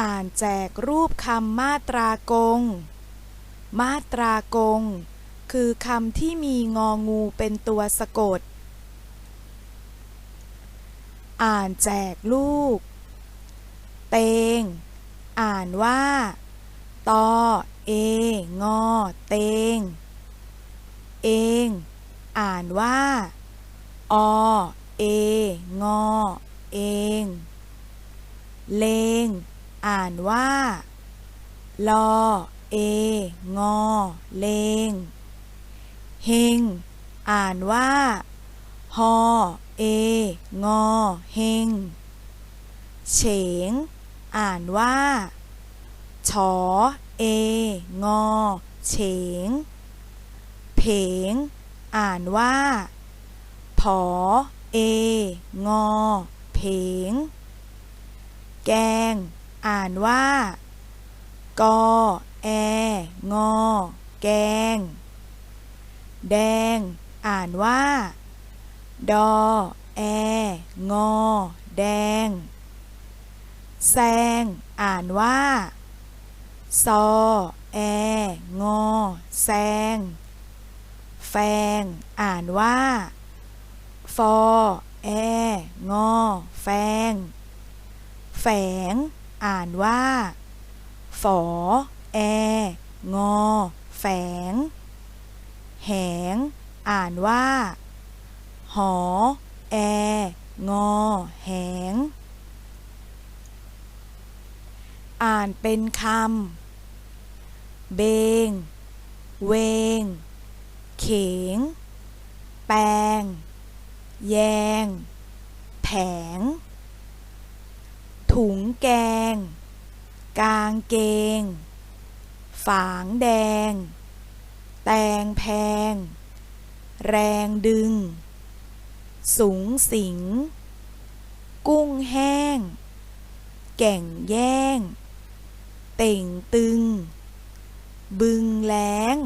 อ่านแจกรูปคำมาตรากง มาตรากง คือคำที่มีงองูเป็นตัวสะกด อ่านแจกลูก เตง อ่านว่า ตอ เอ งอ เตง เอง อ่านว่า อ เอ งอ เอง เลง อ่านว่า ลอ เอ งอ เลง เฮง อ่านว่าฮอ เอ งอ เฮง เฉง อ่านว่าฉอเอ งอ เฉงเพงอ่านว่าผอ เอ งอเพงแกง อ่านว่ากอแองอ แกง แดง อ่านว่า ดอ แองอ แดง แซง อ่านว่า ซอ แองอ แซง แฟง อ่านว่า ฟอ แองอ แฟง แฝง อ่านว่า ฝอ แอ งอ แฝง แหง อ่านว่า หอ แอ งอ แหง อ่านเป็นคำ เบง เวง เขง แปลงแยง แผง ถุงแกง กางเกง ฝางแดง แตงแพง แรงดึง สูงสิง กุ้งแห้ง แก่งแย่ง เต่งตึง บึงแล้ง